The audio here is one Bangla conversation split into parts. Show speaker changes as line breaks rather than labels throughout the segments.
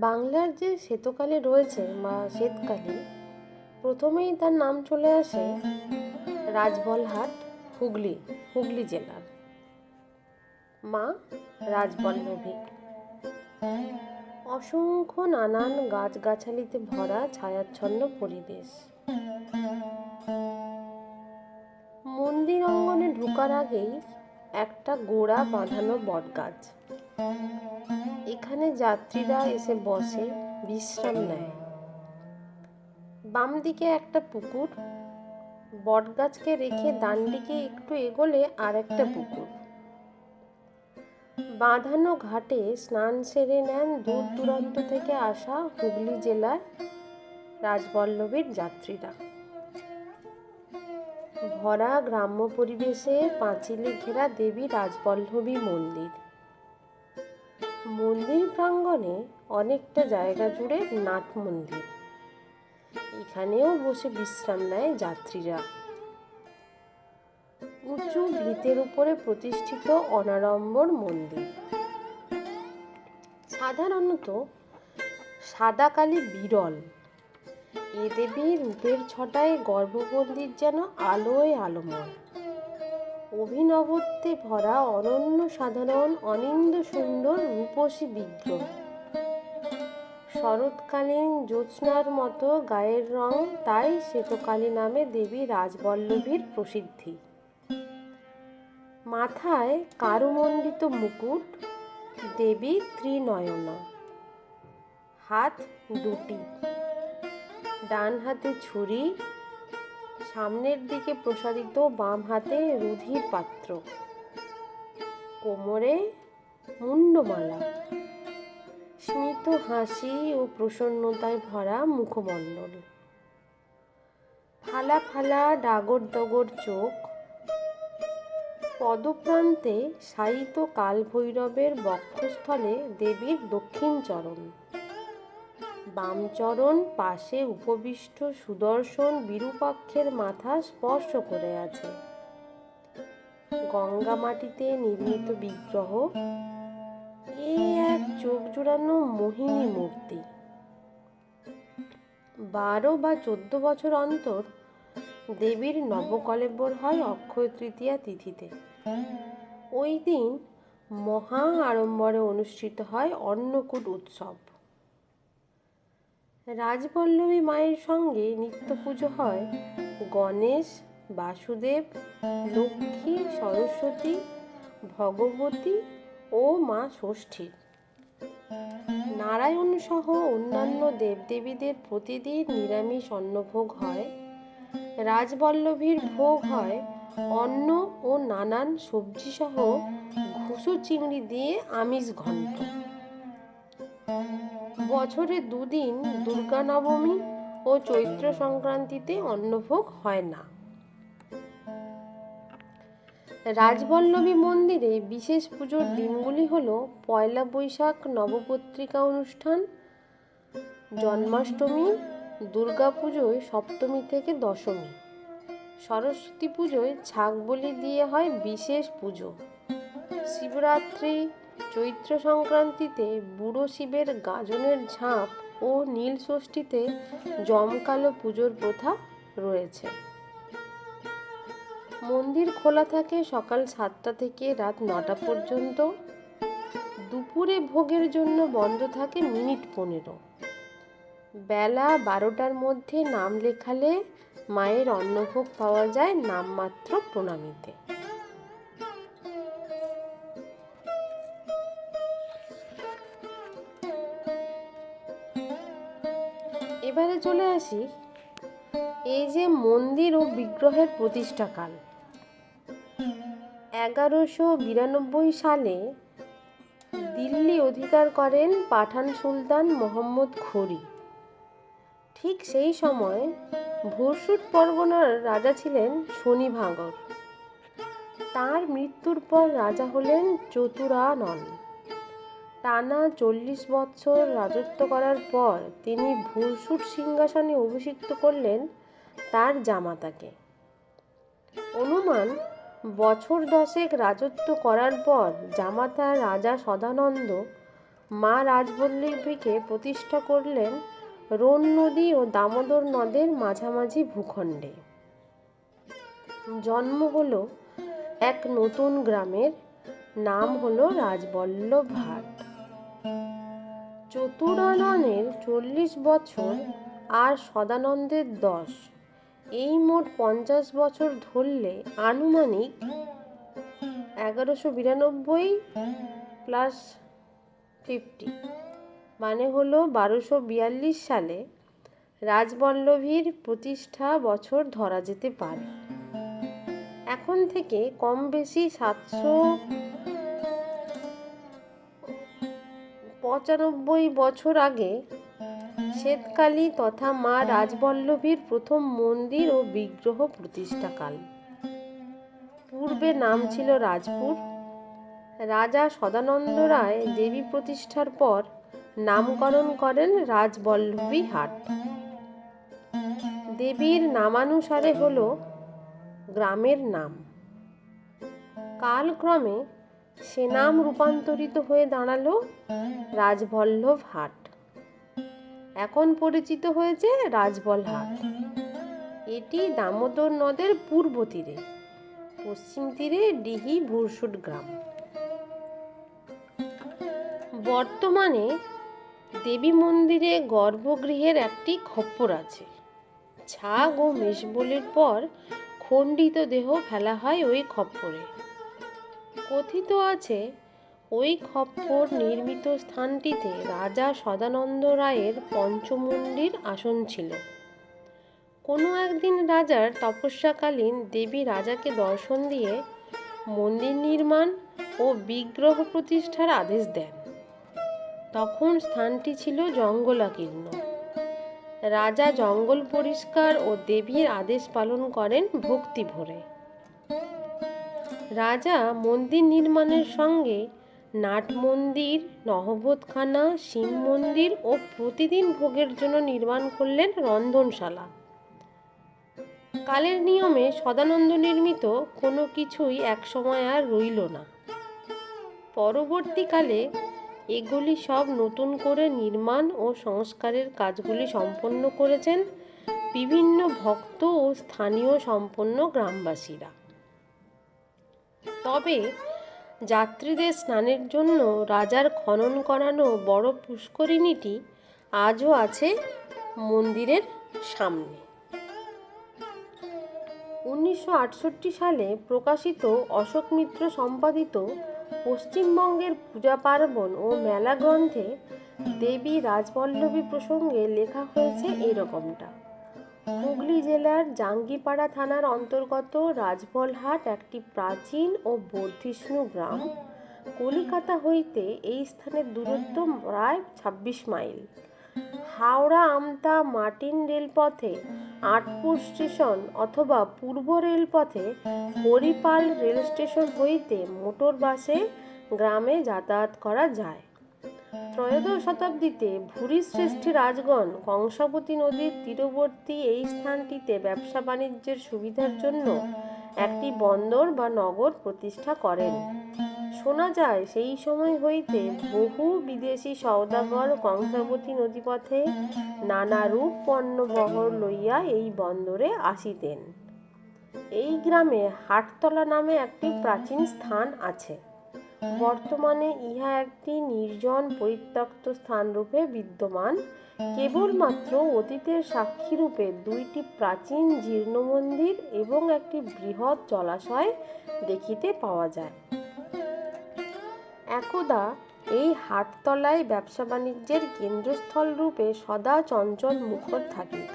বাংলার যে শ্বেতকালী রয়েছে বা শ্বেতকালী, প্রথমেই তার নাম চলে আসে রাজবলহাট, হুগলি হুগলি জেলার মা রাজবল্লভী। অসংখ্য নানান গাছগাছালিতে ভরা ছায়াচ্ছন্ন পরিবেশ। মন্দির অঙ্গনে ঢোকার আগেই একটা গোড়া বাঁধানো বটগাছ। এখানে যাত্রীরা এসে বসে, বিশ্রাম নেয়। বাম দিকে একটা পুকুর, বটগাছকে রেখে ডান দিকে একটু এগোলে আর একটা পুকুর। বাঁধানো ঘাটে স্নান সেরে নেন দূর দূরান্ত থেকে আসা হুগলি জেলার রাজবল্লভীর যাত্রীরা। ভরা গ্রাম্য পরিবেশে পাঁচিলে ঘেরা দেবী রাজবল্লভী মন্দির। মন্দির প্রাঙ্গণে অনেকটা জায়গা জুড়ে নাট মন্দির। এখানেও বসে বিশ্রাম নেয় যাত্রীরা। উঁচু ভিতের উপরে প্রতিষ্ঠিত অনাড়ম্বর মন্দির। সাধারণত সাদা কালি বিরল। এ দেবীর রূপের ছটায় গর্ভমন্দির যেন আলোয় আলোময়। অভিনবত্বে ভরা অনন্য সাধারণ অনিন্দ সুন্দর রূপসী বিগ্রহ। শরৎকালীন জ্যোৎস্নার মতো গায়ের রং তাই শ্বেতকালী নামে দেবী রাজবল্লভীর প্রসিদ্ধি। মাথায় কারুমণ্ডিত মুকুট, দেবী ত্রিনয়না। হাত দুটি। ডান হাতে ছুরি সামনের দিকে প্রসারিত বাম হাতে রুধির পাত্র। কোমরে মুন্ডমালা। স্মিত হাসি ও প্রসন্নতায় ভরা মুখমণ্ডল। ফালা ফালা ডাগর ডগর চোখ। পদপ্রান্তে শায়িত কালভৈরবের বক্ষস্থলে দেবীর দক্ষিণ চরণ। বাম চরণ পাশে উপবিষ্ট সুদর্শন বিরূপাক্ষের মাথা স্পর্শ করে আছে। গঙ্গা মাটিতে নির্মিত বিগ্রহ, এই এক চোখ জোড়ানো মোহিনী মূর্তি। বারো বা চোদ্দ বছর অন্তর দেবীর নবকলেবর হয় অক্ষয় তৃতীয়া তিথিতে। ওই দিন মহা আড়ম্বরে অনুষ্ঠিত হয় অন্নকূট উৎসব। রাজবল্লভী মায়ের সঙ্গে নিত্য পুজো হয়। গণেশ, বাসুদেব, লক্ষ্মী, সরস্বতী, ভগবতী ও মা ষষ্ঠীর নারায়ণ সহ অন্যান্য দেবদেবীদের প্রতিদিন নিরামিষ অন্নভোগ হয়। রাজবল্লভীর ভোগ হয় অন্ন ও নানান সবজি সহ ঘুষো চিংড়ি দিয়ে আমিষ ঘন্ট বছরে দুদিন দুর্গা নবমী ও চৈত্র সংক্রান্তিতে অন্নভোগ হয় না। রাজবল্লভী মন্দিরে বিশেষ পুজোর দিনগুলি হল পয়লা বৈশাখ নবপত্রিকা অনুষ্ঠান, জন্মাষ্টমী, দুর্গা পুজোয় সপ্তমী থেকে দশমী। সরস্বতী পুজোয় ছাগ বলি দিয়ে হয় বিশেষ পুজো। শিবরাত্রি চৈত্র সংক্রান্তিতে বুড়ো শিবের গাজনের ঝাঁপ ও নীল ষষ্ঠীতে জমকালো পুজোর প্রথা রয়েছে। মন্দির খোলা থাকে সকাল সাতটা থেকে রাত নটা পর্যন্ত। দুপুরে ভোগের জন্য বন্ধ থাকে মিনিট পনেরো। বেলা বারোটার মধ্যে নাম লেখালে মায়ের অন্নভোগ পাওয়া যায় নামমাত্র প্রণামীতে। এবারে চলে আসি। এই যে মন্দির ও বিগ্রহের প্রতিষ্ঠাকাল। এগারোশো বিরানব্বই সালে দিল্লি অধিকার করেন পাঠান সুলতান মোহাম্মদ ঘুরি ঠিক সেই সময় ভুরসুট পরগনার রাজা ছিলেন শনি ভাঙর। তার মৃত্যুর পর রাজা হলেন চতুরানন টানা চল্লিশ বৎসর রাজত্ব করার পর তিনি ভুরসুট সিংহাসনে অভিষিক্ত করলেন তার জামাতাকে। অনুমান, বছর দশেক রাজত্ব করার পর জামাতা রাজা সদানন্দ মা রাজবল্লভীকে প্রতিষ্ঠা করলেন রোন নদী ও দামোদর নদের মাঝামাঝি ভূখণ্ডে। জন্ম হলো এক নতুন গ্রামের, নাম হলো রাজবল্লভ হাট চতুরাননের চল্লিশ বছর আর সদানন্দের দশ। এই মোট পঞ্চাশ বছর ধরলে আনুমানিক এগারোশো বিরানব্বই প্লাস ফিফটি মানে হলো বারোশো বিয়াল্লিশ সালে রাজবল্লভীর প্রতিষ্ঠা বছর ধরা যেতে পারে। এখন থেকে কম বেশি সাতশো পঁচানব্বই বছর আগে শ্বেতকালী তথা মা রাজবল্লভীর প্রথম মন্দির ও বিগ্রহ প্রতিষ্ঠাকাল। পূর্বে নাম ছিল রাজপুর। রাজা সদানন্দ রায় দেবী প্রতিষ্ঠার পর নামকরণ করেন রাজবল্লভী হাট। দেবীর নামানুসারে হল গ্রামের নাম। কালক্রমে সে নাম রূপান্তরিত হয়ে দাঁড়াল রাজবল্লভ হাট। এখন পরিচিত হয়েছে রাজবল হাট। এটি দামোদর নদের পূর্ব তীরে, পশ্চিম তীরে ডিহি ভুরসুট গ্রাম। বর্তমানে দেবী মন্দিরে গর্ভগৃহের একটি খপ্পর আছে। ছাগ ও মেষবলির পর খণ্ডিত দেহ ফেলা হয় ওই খপ্পরে। কথিত আছে, ওই খপ্পর নির্মিত স্থানটিতে রাজা সদানন্দ রায়ের পঞ্চমন্ডির আসন ছিল। কোনো একদিন রাজার তপস্যাকালীন দেবী রাজাকে দর্শন দিয়ে মন্দির নির্মাণ ও বিগ্রহ প্রতিষ্ঠার আদেশ দেন। তখন স্থানটি ছিল জঙ্গলাকীর্ণ। রাজা জঙ্গল পরিষ্কার ও দেবীর আদেশ পালন করেন ভক্তি ভরে রাজা মন্দির নির্মাণের সঙ্গে নাট মন্দির, নহবতখানা, শিব মন্দির ও প্রতিদিন ভোগের জন্য নির্মাণ করলেন রন্ধনশালা। কালের নিয়মে সদানন্দ নির্মিত কোনো কিছুই একসময় আর রইল না। পরবর্তীকালে এগুলি সব নতুন করে নির্মাণ ও সংস্কারের কাজগুলি সম্পন্ন করেছেন বিভিন্ন ভক্ত ও স্থানীয় সম্পন্ন গ্রামবাসীরা। তবে যাত্রীদের স্নানের জন্য রাজার খনন করানো বড় পুষ্করিণীটি আজও আছে মন্দিরের সামনে। উনিশশো আটষট্টি সালে প্রকাশিত অশোক মিত্র সম্পাদিত পশ্চিমবঙ্গের পূজা পার্বণ ও মেলা গ্রন্থে দেবী রাজবল্লভী প্রসঙ্গে লেখা হয়েছে এরকমটা হুগলি জেলার জাঙ্গিপাড়া থানার অন্তর্গত রাজবলহাট একটি প্রাচীন ও বর্ধিষ্ণু গ্রাম। কলিকাতা হইতে এই স্থানের দূরত্ব প্রায় ছাব্বিশ মাইল। হাওড়া আমতা মার্টিন রেলপথে, আটপুর স্টেশন অথবা পূর্ব রেলপথে হরিপাল রেল স্টেশন হইতে মোটর বাসে গ্রামে যাতায়াত করা যায়। ত্রয়োদশ শতাব্দীতে ভূরিশ্রেষ্ঠী রাজগণ কংসাবতী নদীর তীরবর্তী এই স্থানটিতে ব্যবসা বাণিজ্যের সুবিধার জন্য একটি বন্দর বা নগর প্রতিষ্ঠা করেন। শোনা যায়, সেই সময় হইতে বহু বিদেশি সওদাগর কংসাবতী নদীপথে নানা রূপ পণ্যবহর লইয়া এই বন্দরে আসিতেন। এই গ্রামে হাটতলা নামে একটি প্রাচীন স্থান আছে। বর্তমানে ইহা একটি নির্জন পরিত্যক্ত স্থানরূপে বিদ্যমান। কেবলমাত্র অতীতের সাক্ষীরূপে দুইটি প্রাচীন জীর্ণ মন্দির এবং একটি বৃহৎ জলাশয় দেখিতে পাওয়া যায়। একদা এই হাটতলায় ব্যবসা বাণিজ্যের কেন্দ্রস্থল রূপে সদা চঞ্চল মুখর থাকিত।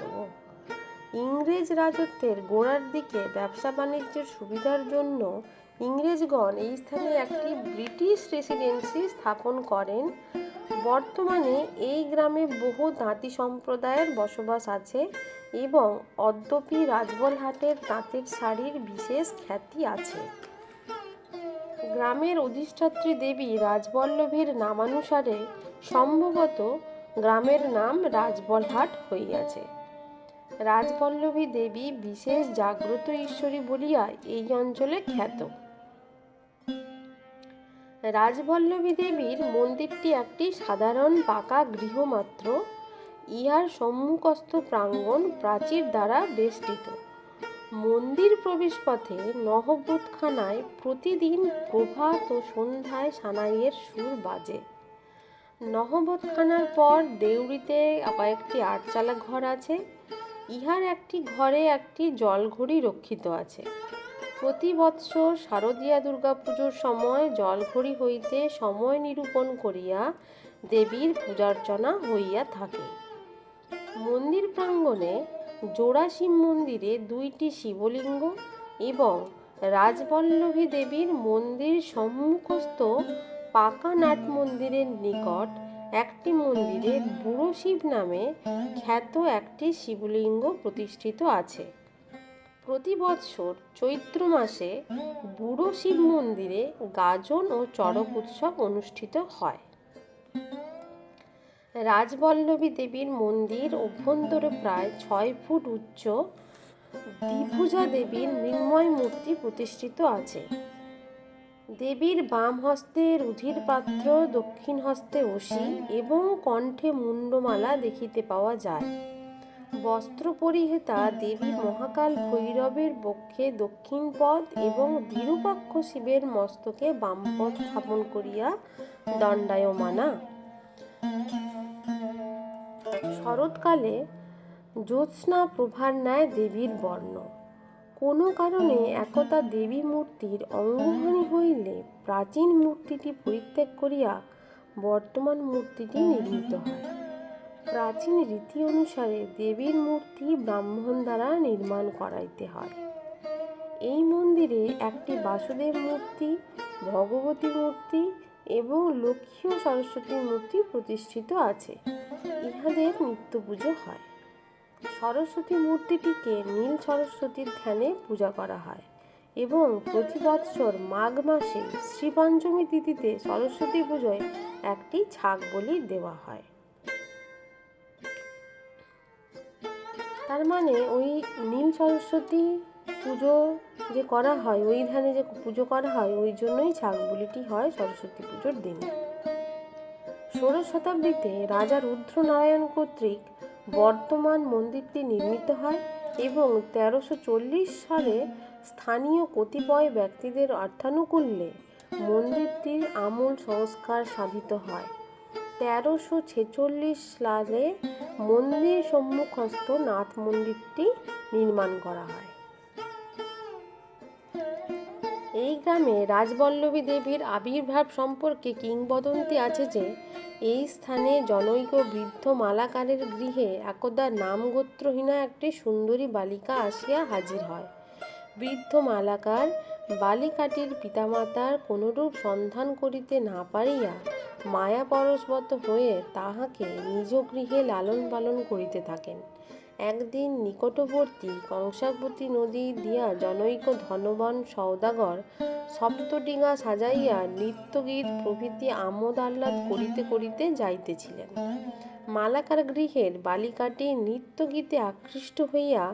ইংরেজ রাজত্বের গোড়ার দিকে ব্যবসা বাণিজ্যের সুবিধার জন্য ইংরেজগণ এই স্থানে একটি ব্রিটিশ রেসিডেন্সি স্থাপন করেন। বর্তমানে এই গ্রামে বহু তাঁতি সম্প্রদায়ের বসবাস আছে এবং অদ্যপি রাজবলহাটের তাঁতের শাড়ির বিশেষ খ্যাতি আছে। গ্রামের অধিষ্ঠাত্রী দেবী রাজবল্লভীর নামানুসারে সম্ভবত গ্রামের নাম রাজবলহাট হইয়াছে। রাজবল্লভী দেবী বিশেষ জাগ্রত ঈশ্বরী বলিয়া এই অঞ্চলে খ্যাত। রাজবল্লভী দেবীর মন্দিরটি একটি সাধারণ পাকা গৃহমাত্র। ইহার সম্মুখস্থ প্রাঙ্গণ প্রাচীর দ্বারা বেষ্টিত। মন্দির প্রবেশপথে নহবতখানায় প্রতিদিন প্রভাত ও সন্ধ্যায় সানাইয়ের সুর বাজে। নহবতখানার পর দেউড়িতে কয়েকটি আটচালা ঘর আছে। ইহার একটি ঘরে একটি জলঘড়ি রক্ষিত আছে। প্রতি বৎসর শারদীয়া দুর্গাপুজোর সময় জলঘড়ি হইতে সময় নিরূপণ করিয়া দেবীর পূজার্চনা হইয়া থাকে। মন্দির প্রাঙ্গণে জোড়া শিব মন্দিরে দুইটি শিবলিঙ্গ এবং রাজবল্লভী দেবীর মন্দির সম্মুখস্থ পাকা নাট মন্দিরের নিকট একটি মন্দিরে বুড়ো শিব নামে খ্যাত একটি শিবলিঙ্গ প্রতিষ্ঠিত আছে। প্রতি বৎসর চৈত্র মাসে বুড়ো শিব মন্দিরে গাজন ও চড়ক উৎসব অনুষ্ঠিত হয়। রাজবল্লভী দেবীর মন্দির অভ্যন্তরে প্রায় ছয় ফুট উচ্চ দ্বিভুজা দেবীর মৃন্ময় মূর্তি প্রতিষ্ঠিত আছে। দেবীর বাম হস্তে রুধির পাত্র, দক্ষিণ হস্তে অসি এবং কণ্ঠে মুন্ডমালা দেখিতে পাওয়া যায়। বস্ত্র পরিহিতা দেবী মহাকাল ভৈরবের বক্ষে দক্ষিণ পদ এবং বিরূপাক্ষ শিবের মস্তকে বাম পদ স্থাপন করিয়া দণ্ডায়মানা। শরৎকালে জ্যোৎস্না প্রভার ন্যায় দেবীর বর্ণ। কোনো কারণে একদা দেবী মূর্তির অঙ্গহানি হইলে প্রাচীন মূর্তিটি পরিত্যাগ করিয়া বর্তমান মূর্তিটি নির্মিত হয়। প্রাচীন রীতি অনুসারে দেবীর মূর্তি ব্রাহ্মণ দ্বারা নির্মাণ করাইতে হয়। এই মন্দিরে একটি বাসুদেব মূর্তি, ভগবতী মূর্তি এবং লক্ষ্মী ও সরস্বতীর মূর্তি প্রতিষ্ঠিত আছে। ইহাদের নিত্য পুজো হয়। সরস্বতী মূর্তিটিকে নীল সরস্বতীর ধ্যানে পূজা করা হয় এবং প্রতি বৎসর মাঘ মাসে শ্রীপঞ্চমী তিথিতে সরস্বতী পুজোয় একটি ছাগ বলি দেওয়া হয়। তার মানে ওই নীল সরস্বতী পুজো যে করা হয়, ওই ধ্যানে যে পুজো করা হয়, ওই জন্যই ছাগ বলিটি হয় সরস্বতী পুজোর দিন। ষোড়শ শতাব্দীতে রাজা রুদ্রনারায়ণ কর্তৃক বর্তমান মন্দিরটি নির্মিত হয় এবং তেরোশো সালে স্থানীয় কতিপয় ব্যক্তিদের অর্থানুকূল্যে মন্দিরটির আমূল সংস্কার সাধিত হয়। তেরোশো ছেচল্লিশ সালে মন্দির সম্মুখস্থ নাথ মন্দিরটি নির্মাণ করা হয়। এই গ্রামে রাজবল্লভী দেবীর আবির্ভাব সম্পর্কে কিংবদন্তি আছে যে, এই স্থানে জনৈক বৃদ্ধ মালাকারের গৃহে একদা নামগোত্রহীনা একটি সুন্দরী বালিকা আসিয়া হাজির হয়। বৃদ্ধ মালাকার বালিকাটির পিতামাতার কোনরূপ সন্ধান করিতে না পারিয়া মায়া পরশবত হয়ে তাহাকে নিজ গৃহে লালন পালন করিতে থাকেন। একদিন নিকটবর্তী কংসাবতী নদী দিয়া জনৈক ধনবান সওদাগর সপ্তডিঙা সাজাইয়া নৃত্যগীত প্রভৃতি আমোদ আহ্লাদ করিতে করিতে যাইতেছিলেন। মালাকার গৃহের বালিকাটি নৃত্যগীতে আকৃষ্ট হইয়া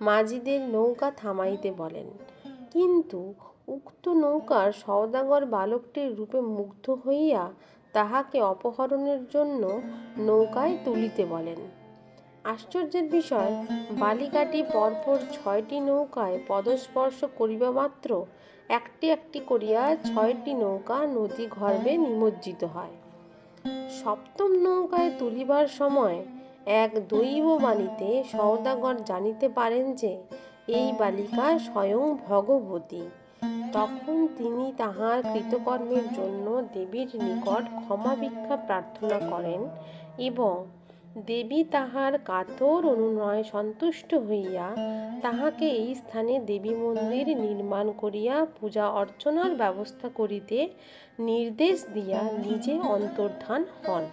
মাঝিদের নৌকা থামাইতে বলেন, কিন্তু উক্ত নৌকার সওদাগর বালকটির রূপে মুগ্ধ হইয়া তাহাকে অপহরণের জন্য নৌকায় তুলিতে বলেন। আশ্চর্যের বিষয়, বালিকাটি পরপর ছয়টি নৌকায় পদস্পর্শ করিবা মাত্র একটি একটি করিয়া ছয়টি নৌকা নদী গর্ভে নিমজ্জিত হয়। সপ্তম নৌকায় তুলিবার সময় এক দৈব বাণীতে সওদাগর জানিতে পারেন যে, এই বালিকা স্বয়ং ভগবতী। তখন তিনি তাহার কৃতকর্মের জন্য দেবীর নিকট ক্ষমা ভিক্ষা প্রার্থনা করেন এবং দেবী তাহার কাতর অনুনয় সন্তুষ্ট হইয়া তাহাকে এই স্থানে দেবী মন্দির নির্মাণ করিয়া পূজা অর্চনার ব্যবস্থা করিতে নির্দেশ দিয়া নিজে অন্তর্ধান হন।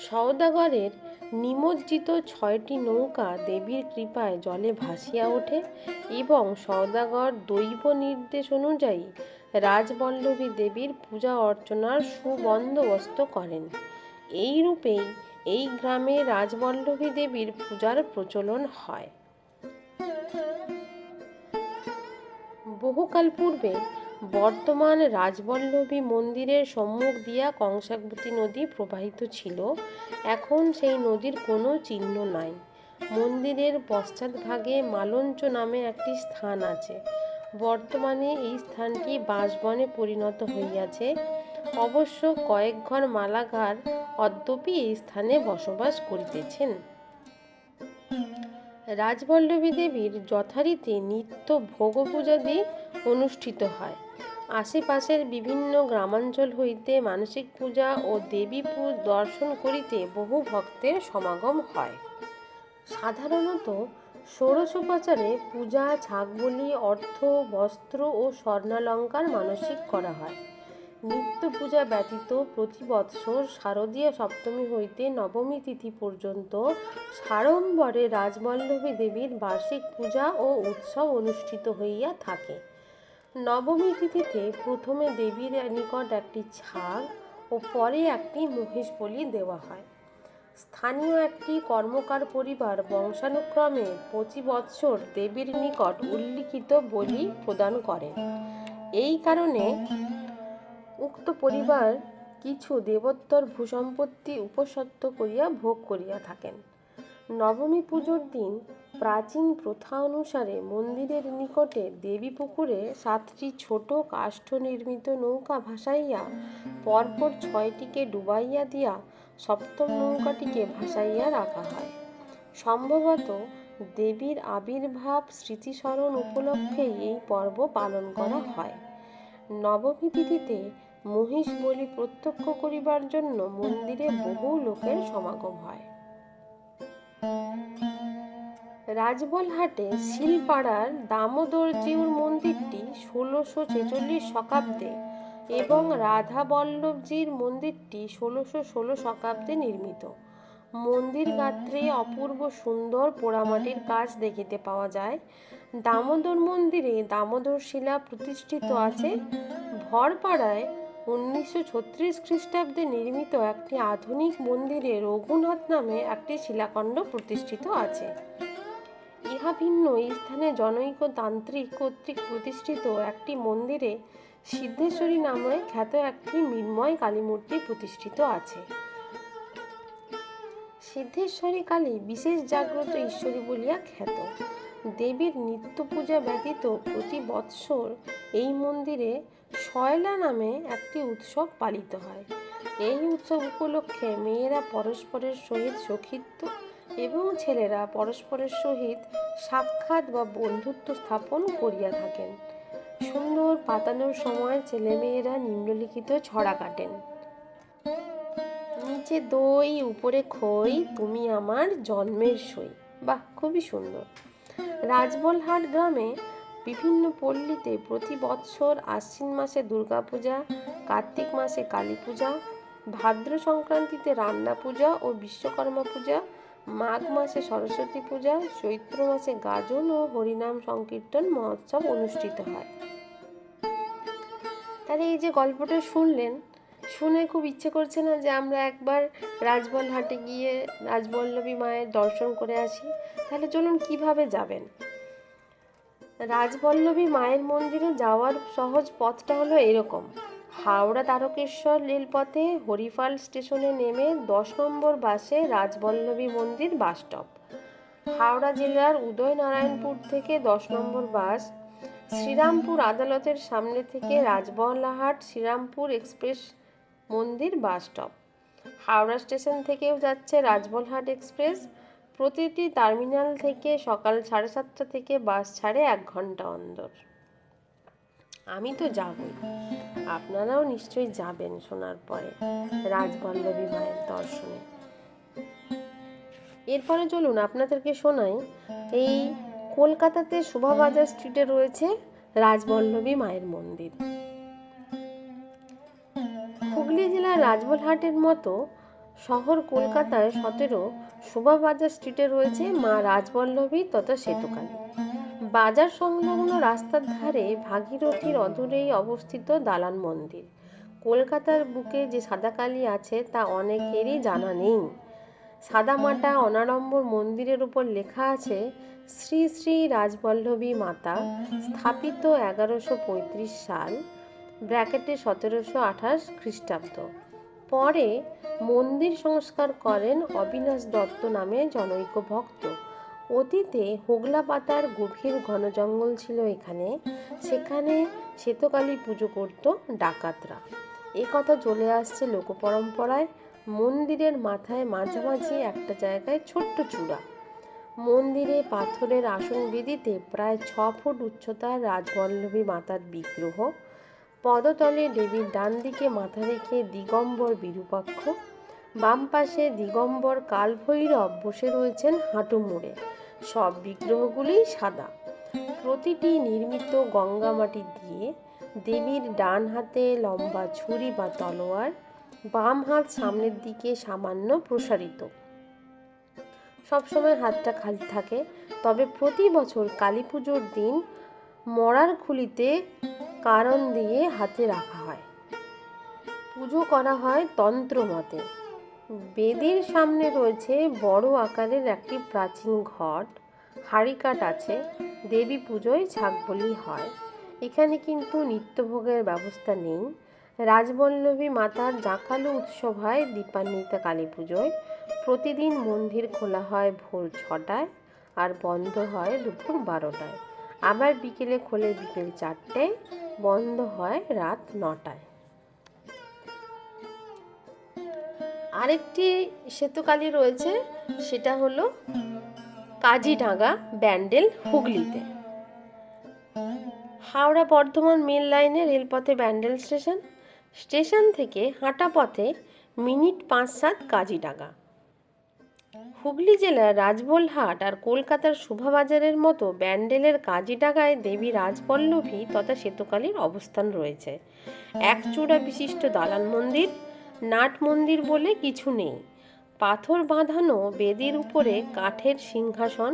সওদাগরের নিমজ্জিত ছয়টি নৌকা দেবীর কৃপায় জলে ভাসিয়া ওঠে এবং সওদাগর দৈব নির্দেশ অনুযায়ী রাজবল্লভী দেবীর পূজা অর্চনার সুবন্দোবস্ত করেন। এই রূপেই এই গ্রামে রাজবল্লভী দেবীর পূজার প্রচলন হয়। বহুকাল পূর্বে বর্তমান রাজবল্লভী মন্দিরের সম্মুখ দিয়া কংসাবতী নদী প্রবাহিত ছিল। এখন সেই নদীর কোনো চিহ্ন নাই। মন্দিরের পশ্চাৎভাগে মালঞ্চ নামে একটি স্থান আছে। বর্তমানে এই স্থানটি বাঁশবনে পরিণত হইয়াছে। অবশ্য কয়েক ঘর মালাগার অদ্যপি এই স্থানে বসবাস করিতেছেন। রাজবল্লভী দেবীর যথারীতি নিত্য ভোগ পূজাদি অনুষ্ঠিত হয়। আশেপাশের বিভিন্ন গ্রামাঞ্চল হইতে মানসিক পূজা ও দেবী দর্শন করিতে বহু ভক্তের সমাগম হয়। সাধারণত ষোড়শোপচারে পূজা ছাগবলি অর্থ, বস্ত্র ও স্বর্ণালঙ্কার মানসিক করা হয়। নিত্য পূজা ব্যতীত প্রতি বৎসর শারদীয় সপ্তমী হইতে নবমী তিথি পর্যন্ত সাড়ম্বরে রাজবল্লভী দেবীর বার্ষিক পূজা ও উৎসব অনুষ্ঠিত হইয়া থাকে। নবমী তিথিতে প্রথমে দেবীর নিকট একটি ছাগ ও পরে একটি মহিষ বলি দেওয়া হয়। স্থানীয় একটি কর্মকার পরিবার বংশানুক্রমে প্রতি বৎসর দেবীর নিকট উল্লিখিত বলি প্রদান করেন এই কারণে উক্ত পরিবার কিছু দেবোত্তর ভূসম্পত্তি উপসত্ত্ব করিয়া ভোগ করিয়া থাকেন। নবমী পুজোর দিন প্রাচীন প্রথা অনুসারে মন্দিরের নিকটে দেবী পুকুরে সাতটি ছোট কাষ্ঠ নির্মিত নৌকা ভাসাইয়া, পরপর ছয়টিকে ডুবাইয়া দিয়া সপ্তম নৌকাটিকে ভাসাইয়া রাখা হয়। সম্ভবত দেবীর আবির্ভাব স্মৃতিস্মরণ উপলক্ষেই এই পর্ব পালন করা হয়। নবমী তিথিতে মহিষ বলি প্রত্যক্ষ করিবার জন্য মন্দিরে বহু লোকের সমাগম হয়। রাজবলহাটে শিলপাড়ার দামোদরজিউর মন্দিরটি ষোলোশো ছেচল্লিশ শতাব্দে এবং রাধা বল্লভজির মন্দিরটি ষোলোশো ষোলো শতাব্দে নির্মিত। মন্দির গাত্রে অপূর্ব সুন্দর পোড়ামাটির কাজ দেখিতে পাওয়া যায়। দামোদর মন্দিরে দামোদর শিলা প্রতিষ্ঠিত আছে। ভরপাড়ায় উনিশশো ছত্রিশ খ্রিস্টাব্দে নির্মিত একটি আধুনিক মন্দিরে রঘুনাথ নামে একটি শিলাখণ্ড প্রতিষ্ঠিত আছে। ইহা ভিন্ন স্থানে জনৈক তান্ত্রিক কর্তৃক প্রতিষ্ঠিত একটি মন্দিরে সিদ্ধেশ্বরী নামে খ্যাত একটি মৃন্ময় কালীমূর্তি প্রতিষ্ঠিত আছে। সিদ্ধেশ্বরী কালী বিশেষ জাগ্রত ঈশ্বরী বলিয়া খ্যাত। দেবীর নিত্য পূজা ব্যতীত প্রতি বৎসর এই মন্দিরে শয়লা নামে একটি উৎসব পালিত হয়। এই উৎসব উপলক্ষে মেয়েরা পরস্পরের সহিত সখিত্ব এবং ছেলেরা পরস্পরের সহিত সাক্ষাৎ বা বন্ধুত্ব স্থাপন করিয়া থাকেন। সুন্দর পাতানোর সময় ছেলেমেয়েরা নিম্নলিখিত ছড়া কাটেন। নিচে দই, উপরে খই, তুমি আমার জন্মের সই। বাহ, খুবই সুন্দর। রাজবলহাট গ্রামে বিভিন্ন পল্লীতে প্রতি বৎসর আশ্বিন মাসে দুর্গাপূজা, কার্তিক মাসে কালী পূজা, ভাদ্র সংক্রান্তিতে রান্না পূজা ও বিশ্বকর্মা পূজা, মাঘ মাসে সরস্বতী পূজা, চৈত্র মাসে গাজন ও হরিনাম সংকীর্তন মহোৎসব অনুষ্ঠিত হয়। তাহলে এই যে গল্পটা শুনলেন, শুনে খুব ইচ্ছে করছে না যে আমরা একবার রাজবলহাটে গিয়ে রাজবল্লভী মায়ের দর্শন করে আসি। তাহলে চলুন কীভাবে যাবেন? রাজবল্লভী মায়ের মন্দিরে যাওয়ার সহজ পথটা হলো এরকম। হাওড়া তারকেশ্বর রেলপথে হরিফাল স্টেশনে নেমে দশ নম্বর বাসে রাজবল্লভী মন্দির বাস স্টপ। হাওড়া জেলার উদয়নারায়ণপুর থেকে দশ নম্বর বাস, শ্রীরামপুর আদালতের সামনে থেকে রাজবহলাহাট শ্রীরামপুর এক্সপ্রেস মন্দির বাস স্টপ। হাওড়া স্টেশন থেকেও যাচ্ছে রাজবলহাট এক্সপ্রেস প্রতিটি টার্মিনাল থেকে সকাল সাড়ে সাতটা থেকে বাস ছাড়ে এক ঘণ্টা অন্তর। আমি তো যাবই। আপনারাও নিশ্চয়ই যাবেন শোনার পরে রাজবল্লভী মায়ের দর্শনে। এরপরে চলুন আপনাদেরকে শোনাই, এই কলকাতাতে শোভাবাজার স্ট্রিটে রয়েছে রাজবল্লভী মায়ের মন্দির। হুগলি জেলার রাজবলহাটের মতো শহর কলকাতায় সতেরো শোভাবাজার স্ট্রিটে রয়েছে মা রাজবল্লভী তথা সেতুকালী। বাজার সংলগ্ন রাস্তার ধারে ভাগীরথীর অদূরেই অবস্থিত দালান মন্দির। কলকাতার বুকে যে সাদাকালী আছে, তা অনেকেরই জানা নেই। সাদামাটা অনাড়ম্বর মন্দিরের উপর লেখা আছে, শ্রী শ্রী রাজবল্লভী মাতা, স্থাপিত এগারোশো সাল, ব্র্যাকেটে সতেরোশো আঠাশ খ্রিস্টাব্দ। পরে মন্দির সংস্কার করেন অবিনাশ দত্ত নামে জনৈক ভক্ত। অতীতে হোগলা পাতার গভীর ঘন জঙ্গল ছিল এখানে। সেখানে শ্বেতকালী পুজো করত ডাকাতরা। এ কথা চলে আসছে লোকপরম্পরায়। মন্দিরের মাথায় মাঝামাঝি একটা জায়গায় ছোট্ট চূড়া। মন্দিরে পাথরের আসন বেদিতে প্রায় ছ ফুট উচ্চতার রাজবল্লভী মাতার বিগ্রহ। পদতলে দেবীর ডান দিকে মাথা রেখে দিগম্বর বিরূপাক্ষ, বাম পাশে দিগম্বর কালভৈরব বসে রয়েছেন হাঁটু মুড়ে। সব বিগ্রহগুলিই সাদা। প্রতিটি নির্মিত গঙ্গা মাটি দিয়ে দেবীর ডান হাতে লম্বা ছুরি বা তলোয়ার, বাম হাত সামনের দিকে সামান্য প্রসারিত। সবসময় হাতটা খালি থাকে, তবে প্রতি বছর কালী পুজোর দিন মরার খুলিতে কারণ দিয়ে হাতে রাখা হয়। পুজো করা হয় তন্ত্র মতে বেদির সামনে রয়েছে বড় আকারের একটি প্রাচীন ঘট। হাড়িকাঠ আছে, দেবী পুজোয় ছাগবলি হয়। এখানে কিন্তু নিত্যভোগের ব্যবস্থা নেই। রাজবল্লভী মাতার জাঁকালু উৎসব হয় দীপান্বিতা কালী পুজোয় প্রতিদিন মন্দির খোলা হয় ভোর ছটায় আর বন্ধ হয় দুপুর বারোটায়। আবার বিকেলে খোলে বিকেল চারটেয় বন্ধ হয় রাত নটায়। আরেকটি সেতুকালী রয়েছে, সেটা হলো কাজীডাঙ্গা ব্যান্ডেল হুগলিতে। হাওড়া বর্ধমান মেল লাইনে রেলপথে ব্যান্ডেল স্টেশন স্টেশন থেকে হাঁটা পথে মিনিট পাঁচ সাত কাজীডাঙ্গা। হুগলি জেলার রাজবলহাট আর কলকাতার শোভাবাজারের মতো ব্যান্ডেলের কাজীডাঙ্গায় দেবী রাজপল্লভী তথা শ্বেতকালীর অবস্থান রয়েছে। এক চূড়া বিশিষ্ট দালান মন্দির, নাট মন্দির বলে কিছু নেই। পাথর বাঁধানো বেদির উপরে কাঠের সিংহাসন,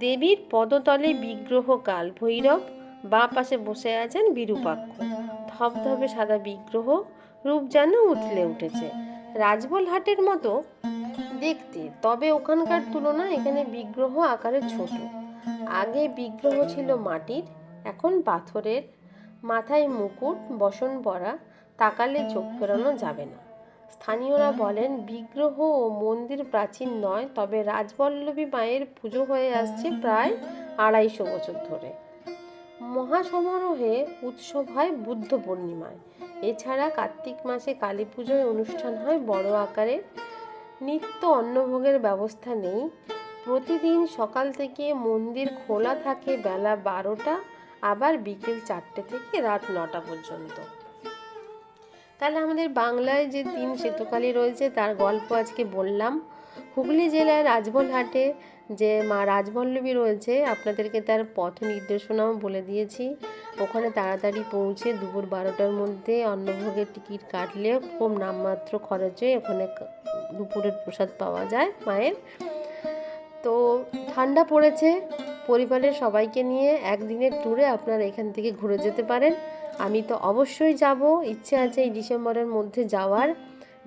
দেবীর পদতলে বিগ্রহ কাল ভৈরব, বাঁ পাশে বসে আছেন বিরূপাক্ষ। ধবধবে সাদা বিগ্রহ, রূপ যেন উথলে উঠেছে। রাজবলহাটের মতো দেখতে, তবে ওখানকার তুলনায় এখানে বিগ্রহ আকারে ছোট। আগে বিগ্রহ ছিল মাটির, এখন পাথরের। মাথায় মুকুট, বসন পরা, তাকালে চোখ ফেরানো যাবে না। স্থানীয়রা বলেন, বিগ্রহ ও মন্দির প্রাচীন নয়, তবে রাজবল্লভী মায়ের পুজো হয়ে আসছে প্রায় আড়াইশো বছর ধরে। মহাসমারোহে উৎসব হয় বুদ্ধ পূর্ণিমায়। এছাড়া কার্তিক মাসে কালী পুজোয় অনুষ্ঠান হয় বড় আকারের। নিত্য অন্নভোগের ব্যবস্থা নেই। প্রতিদিন সকাল থেকে মন্দির খোলা থাকে বেলা বারোটা, আবার বিকেল চারটে থেকে রাত নটা পর্যন্ত। তাহলে আমাদের বাংলায় যে তিন সেতুকালী রয়েছে, তার গল্প আজকে বললাম। হুগলি জেলার রাজবলহাটে যে মা রাজবল্লভী রয়েছে, আপনাদেরকে তার পথ নির্দেশনাও বলে দিয়েছি। ওখানে তাড়াতাড়ি পৌঁছে দুপুর বারোটার মধ্যে অন্নভোগের টিকিট কাটলে খুব নামমাত্র খরচে ওখানে দুপুরের প্রসাদ পাওয়া যায় মায়ের। তো ঠান্ডা পড়েছে, পরিবারের সবাইকে নিয়ে একদিনের ট্যুরে আপনারা এখান থেকে ঘুরে যেতে পারেন। আমি তো অবশ্যই যাব, ইচ্ছে আছে এই ডিসেম্বরের মধ্যে যাওয়ার।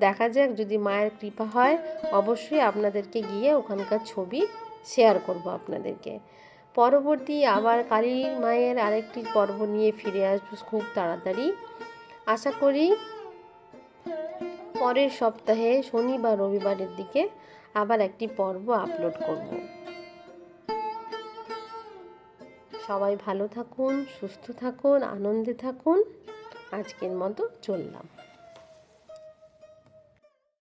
দেখা যাক যদি মায়ের কৃপা হয়, অবশ্যই আপনাদেরকে গিয়ে ওখানকার ছবি শেয়ার করব আপনাদেরকে। পরবর্তী আবার কালী মায়ের আরেকটি পর্ব নিয়ে ফিরে আসব খুব তাড়াতাড়ি। আশা করি পরের সপ্তাহে শনি বা রবিবারের দিকে আবার একটি পর্ব আপলোড করব। সবাই ভালো থাকুন, সুস্থ থাকুন, আনন্দে থাকুন। আজকের মতো চললাম।